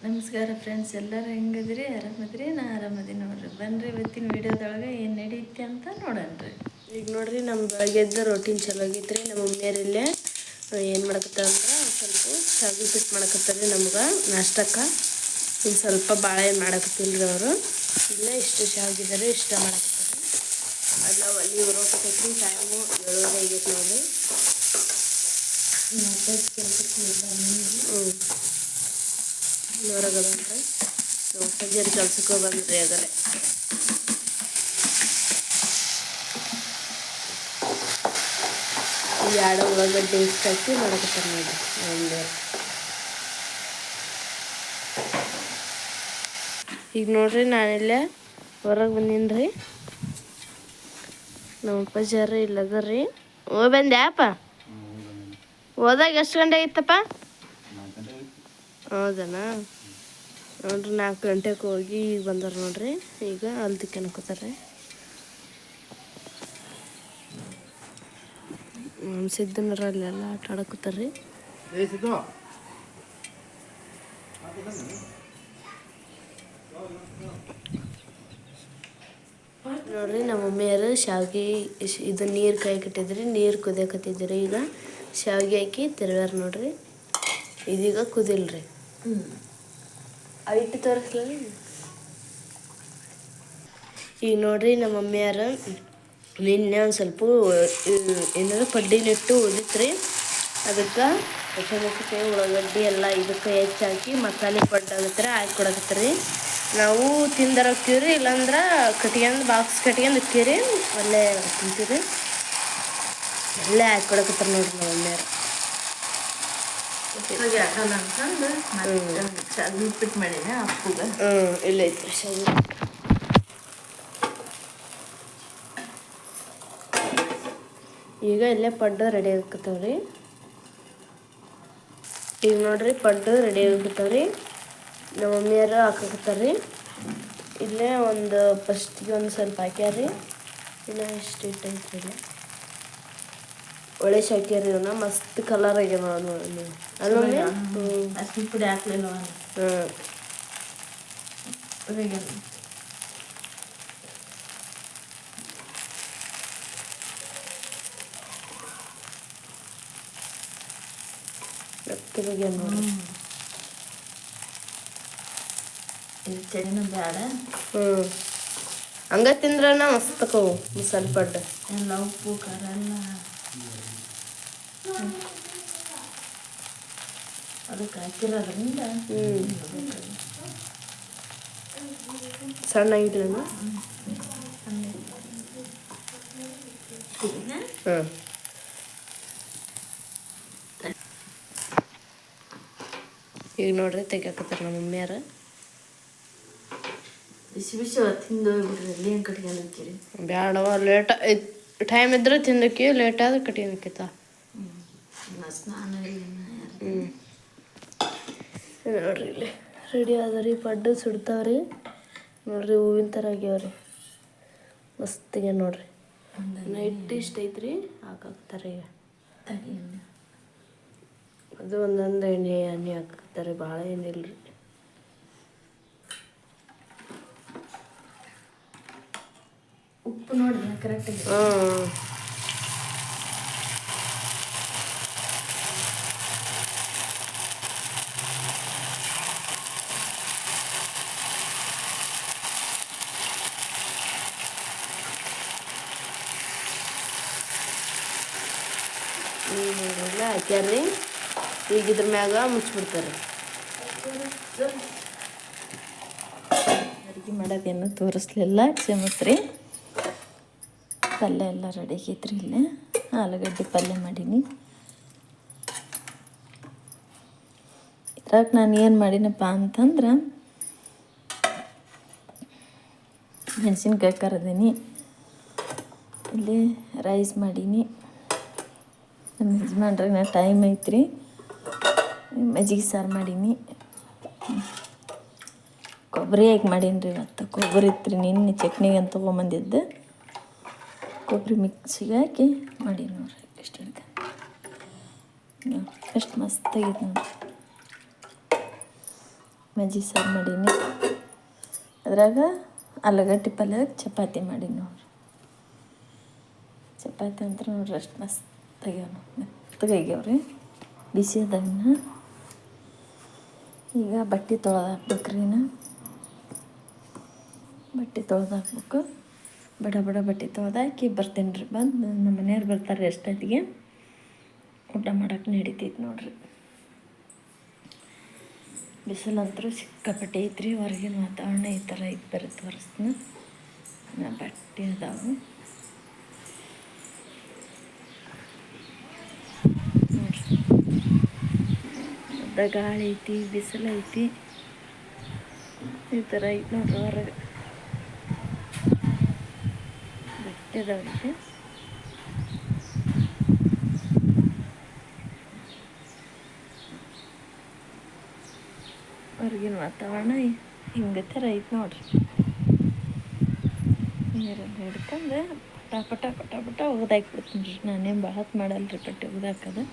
ನಮಸ್ಕಾರ ಫ್ರೆಂಡ್ಸ್ ಎಲ್ಲರೂ ಹೆಂಗದ್ರಿ ಆರಾಮದ್ರಿ ನಾ ಆರಾಮದಿ ನೋಡ್ರಿ. ಬನ್ರಿ ಇವತ್ತಿನ ವಿಡಿಯೋದೊಳಗೆ ಏನು ನಡೀತಿ ಅಂತ ನೋಡೋಣ್ರಿ ಈಗ ನೋಡ್ರಿ ನಮ್ಮ ಬೆಳಗ್ಗೆದ್ದು ರೊಟೀನ್ ಚಲೋ ಆಗೈತ್ರಿ. ನಮ್ಮ ಮಮ್ಮಿಯರಲ್ಲೇ ಏನು ಮಾಡಕತ್ತಾರ ಅಂದ್ರೆ ಒಂದ್ ಸ್ವಲ್ಪ ಶಾವಿಗೆ ಪಿಟ್ ಮಾಡಕತ್ತಾರ ನಮ್ಗೆ. ನಾಷ್ಟಕ್ಕೆ ಇನ್ನು ಸ್ವಲ್ಪ ಬಾಳೆಹಣ್ಣು ಮಾಡಕತ್ತಿಲ್ರಿ ಅವರು. ಇಲ್ಲ ಇಷ್ಟು ಶಾವಿಗಿದ್ದಾರೆ ಇಷ್ಟ ಮಾಡಕತ್ತಾರೆ ಅಲ್ಲ ಅಲ್ಲಿ ಉರೋಕತ್ತೈತ್ರಿ ಟೈಮು ಏಳುವರೆ ಆಗೈತೆ ನೋಡ್ರಿ. ಹ್ಞೂ ಹೊರಗದಂದ್ರೆ ನಾವು ಸಜ್ಜರಿ ಕೆಲ್ಸಕ್ಕೆ ಬಂದ್ರಿ ಆಗಲೇ. ಈ ಎರಡು ಉಳ್ಳಾಗಡ್ಡೆ ಇಷ್ಟು ಹಾಕಿ ಮಾಡಕತ್ತಾರ ನೋಡಿ ಒಂದು. ಈಗ ನೋಡ್ರಿ ನಾನಿಲ್ಲೇ ಹೊರಗೆ ಬಂದೀನಿ ರೀ ನಮ್ಮ ಅಪ್ಪಾಜಾರ ಇಲ್ಲದ ರೀ. ಓ ಬಂದ್ಯಾಪ ಹೋದಾಗ ಎಷ್ಟು ಗಂಟೆ ಆಗಿತ್ತಪ್ಪ? ಹೌದನಾ? ನೋಡ್ರಿ ನಾಲ್ಕು ಗಂಟೆಗೆ ಹೋಗಿ ಈಗ ಬಂದಾರ ನೋಡ್ರಿ. ಈಗ ಅಲ್ದಕ್ಕೆ ಅನ್ಕೋತಾರೆ ನಮ್ಮ ಸಿದ್ದನರ ಅಲ್ಲೆಲ್ಲ ಆಟ ಆಡಕತ್ತಾರ್ರಿ. ನೋಡ್ರಿ ನಮ್ಮ ಮಮ್ಮಿಯರು ಶಾವಿಗೆ ಇದು ನೀರು ಕಾಯಿ ಕಟ್ಟಿದ್ರಿ ನೀರು ಕುದಿಯಕತ್ತಿದ್ರಿ ಈಗ. ಶಾವಿಗೆ ಹಾಕಿ ತಿರ್ಗಾರ ನೋಡ್ರಿ. ಇದೀಗ ಕುದಿಲ್ರಿ. ಐಟ್ ತೋರಿಸ್ಲಿ ಈಗ ನೋಡ್ರಿ ನಮ್ಮ ಮಮ್ಮಿಯಾರ ನಿನ್ನೆ ಒಂದು ಸ್ವಲ್ಪ ಏನಾದ್ರು ಪಡ್ಡಿನಿಟ್ಟು ಉದಿತ್ರಿ ಅದಕ್ಕೆ ಪಚಮುಖತೆ ಉಳ್ಳಾಗಡ್ಡಿ ಎಲ್ಲ ಇದಕ್ಕೆ ಹೆಚ್ಚಾಕಿ ಮಸಾಲೆ ಪಡ್ಡು ಆಗತ್ತರ ಹಾಕಿ ಕೊಡಕತ್ತೀರಿ. ನಾವು ತಿಂದರ ಹೋಗ್ತೀವ್ರಿ ಇಲ್ಲಾಂದ್ರೆ ಕಟ್ಕೊಂಡು ಬಾಕ್ಸ್ ಕಟ್ಕೊಂಡು ಇಕ್ಕೀರಿ ಅಲ್ಲೇ ತಿಂತೀವಿ ಅಲ್ಲೇ ಹಾಕಿ ಕೊಡಕತ್ತಾರೆ ನೋಡ್ರಿ ನಮ್ಮ ಉಪ್ಪಾಗಿ ಹಾಕಲ್ಲ ಅಂತಂದು ಮತ್ತೆ ಶಾವಿಗೆ ಉಪ್ಪಿಟ್ಟು ಮಾಡಿದೆ ಅಪ್ಪುಗ? ಹ್ಞೂ ಇಲ್ಲ ಐತ್ರಿ ಶಾವಿಗೆ ಈಗ ಇಲ್ಲೇ ಪಡ್ಡು ರೆಡಿ ಆಗ್ತವ್ರಿ ಈಗ ನೋಡ್ರಿ ಪಡ್ಡು ರೆಡಿ ಆಗ್ತವ್ರಿ ನಮ್ಮ ಮಮ್ಮಿಯರು ಹಾಕಕತ್ತಾರ್ರಿ. ಇಲ್ಲೇ ಒಂದು ಫಸ್ಟಿಗೆ ಒಂದು ಸ್ವಲ್ಪ ಹಾಕ್ಯಾರ್ರಿ. ಇನ್ನು ಇಷ್ಟು ಇಟ್ಟೈತ್ರಿ ಇಲ್ಲೇ. ಒಳ್ಳೆ ಶಾಕ್ಯಾರಿ ಇವನ ಮಸ್ತ್ ಕಲರ್ ಆಗ್ಯಾವ ನೋಡಿ ಅಲ್ಲ. ಮಮ್ಮಿ ಹ್ಞೂ ಅರ್ಶಿನ ಪುಡಿ ಹಾಕ್ಲಿಲ್ಲ ಹ್ಞೂ ಮೆತ್ತಗೆ ನೋಡಿ ಇದು ಚಳಿನೂ ಬೇಡ ಹ್ಞೂ ಹಂಗ ತಿಂದ್ರನ ಮಸ್ತ್ ಮಸಾಲೆ ಪಡ್ಡು. ಎಲ್ಲ ಉಪ್ಪು ಖಾರ ಎಲ್ಲ ಅದಕ್ಕೆ ಹಾಕಿರೋದ್ರಿಂದ ಸಣ್ಣ ಈಗ ನೋಡ್ರಿ ತೆಗಿಯಾಕತ್ತಾರ ನಮ್ಮ ಮಮ್ಮಿಯಾರ ಬಿಸಿ ಬಿಸಿ ತಿಂದು ಹೋಗ್ಬಿಟ್ರಿ ಅಲ್ಲಿ ಏನು ಕಟ್ಕೊಂಡು ಹೋಗ್ತೀರಿ ಬ್ಯಾಡವ ಲೇಟ್ ಟೈಮ್ ಇದ್ರೆ ತಿಂದಕ್ಕಿ ಲೇಟ್ ಆದ್ರೆ ಕಟ್ಟಿನಕ್ಕಿತ್ತ ಸ್ನಾನ ಹ್ಞೂ ನೋಡ್ರಿ ಇಲ್ಲಿ. ರೆಡಿ ಆದ್ರಿ ಪಡ್ಡು ಸುಡ್ತಾವ್ರಿ. ನೋಡ್ರಿ ಹೂವಿನ ಥರ ಆಗ್ಯಾವ್ರಿ. ಮಸ್ತಿಗೆ ನೋಡ್ರಿ. ನೈಟ್ ಇಷ್ಟ ಐತ್ರಿ ಹಾಕಾಕ್ತಾರೆ ಈಗ. ಅದು ಒಂದೊಂದು ಎಣ್ಣೆ ಎಣ್ಣೆ ಹಾಕ್ತಾರೆ ಭಾಳ ಎಣ್ಣೆ ಇಲ್ರಿ ಉಪ್ಪು ನೋಡ್ರಿ ಕರೆಕ್ಟ್ ಹ್ಞೂ ಎಲ್ಲ ಹಾಕ್ಯಾರ್ರಿ? ಈಗ ಇದ್ರ ಮ್ಯಾಗ ಮುಚ್ಚಿಬಿಡ್ತಾರೆ ಅಡುಗೆ ಮಾಡೋದೇನು ತೋರಿಸ್ಲಿಲ್ಲ ಕ್ಷಮತ್ರಿ ಪಲ್ಯ ಎಲ್ಲ ರೆಡಿ ಆಗೈತ್ರಿ ಇಲ್ಲೇ. ಆಲೂಗಡ್ಡೆ ಪಲ್ಯ ಮಾಡೀನಿ. ಇದ್ರಾಗ ನಾನು ಏನು ಮಾಡಿನಪ್ಪ ಅಂತಂದ್ರೆ, ಮೆಣಸಿನ್ಕಾಯಿ ಕರೆದೀನಿ. ಇಲ್ಲಿ ರೈಸ್ ಮಾಡೀನಿ. ನಮ್ಮ ಯಜಮಾನ್ರಿಗೆ ಟೈಮ್ ಐತ್ರಿ. ಮಜ್ಜಿಗೆ ಸಾರು ಮಾಡೀನಿ. ಕೊಬ್ಬರಿ ಹಾಕಿ ಮಾಡೀನಿ ರೀ ಮತ್ತು. ಕೊಬ್ಬರಿ ಇತ್ತು ರೀ ನಿನ್ನೆ ಚಟ್ನಿಗೆ ಅಂತ ತೊಗೊಂಬಂದಿದ್ದೆ. ಕೊಬ್ಬರಿ ಮಿಕ್ಸಿಗೆ ಹಾಕಿ ಮಾಡೀನಿ ನೋಡ್ರಿ. ಇಷ್ಟು ಎಷ್ಟು ಮಸ್ತಾಗೈತೆ ನೋಡ್ರಿ. ಮಜ್ಜಿಗೆ ಸಾರು ಮಾಡೀನಿ. ಅದ್ರಾಗ ಆಲೂಗಡ್ಡೆ ಪಲ್ಯ, ಚಪಾತಿ ಮಾಡೀನಿ ನೋಡ್ರಿ. ಚಪಾತಿ ಅಂತ ನೋಡ್ರಿ ಅಷ್ಟು ಮಸ್ತ್. ಆಗ್ಯಾವ ಮೆತ್ತಗಾಗ್ಯಾವ್ರಿ ಬಿಸಿ ಅದನ್ನ ಈಗ ಬಟ್ಟೆ ತೊಳೆದು ಇನ್ನು. ಬಟ್ಟೆ ತೊಳೆದಾಕ್ಬೇಕು. ಬಡ ಬಡ ಬಟ್ಟೆ ತೊಳೆದಾಕಿ ಬರ್ತೀನಿ ರೀ. ಬಂದು ನಮ್ಮ ಮನೆಯವ್ರು ಬರ್ತಾರೆ ಎಷ್ಟೊತ್ತಿಗೆ ಊಟ ಮಾಡೋಕೆ ನಡೀತೈತೆ ನೋಡ್ರಿ. ಬಿಸಿಲಂತರೂ ಸಿಕ್ಕಾಪಟ್ಟೆ ಐತ್ರಿ. ಹೊರಗಿನ ವಾತಾವರಣ ಈ ಥರ ಐತೆ ಬರುತ್ತೆ ತೋರಿಸ್ತೀನಿ ನಾ ಬಟ್ಟೆ ಅದಾವು ನೋಡ್ರಿ ಅರ್ಧ ಗಾಳಿ ಐತಿ, ಬಿಸಿಲು ಐತಿ. ಈ ಥರ ಐತಿ ನೋಡ್ರಿ ಹೊರಗೆ. ಬಟ್ಟೆ ಅದಾವ್ರಿ ಹೊರಗಿನ ವಾತಾವರಣ ಹಿಂಗೆ ಥರ ಐತಿ ನೋಡ್ರಿ. ನೀರನ್ನು ಹಿಡ್ಕೊಂಡು ಪಟ ಪಟ ಪಟ ಪಟ ಒಗ್ದಾಕ್ಬಿಡ್ತೀನಿ ರೀ. ನಾನೇನು ಭಾಳ ಮಾಡಲ್ಲ ರೀ ಬಟ್ಟೆ ಒಗ್ದಾಕದು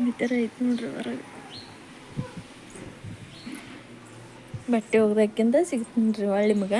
ಈ ಥರ ಐತೆ ನೋಡ್ರಿ ಹೊರಗೆ. ಬಟ್ಟೆ ಒಗ್ದಾಕಿಂದ ಸಿಗ್ತೀನಿ ರೀ ಹೊಳ್ಳಿ ಮಗ.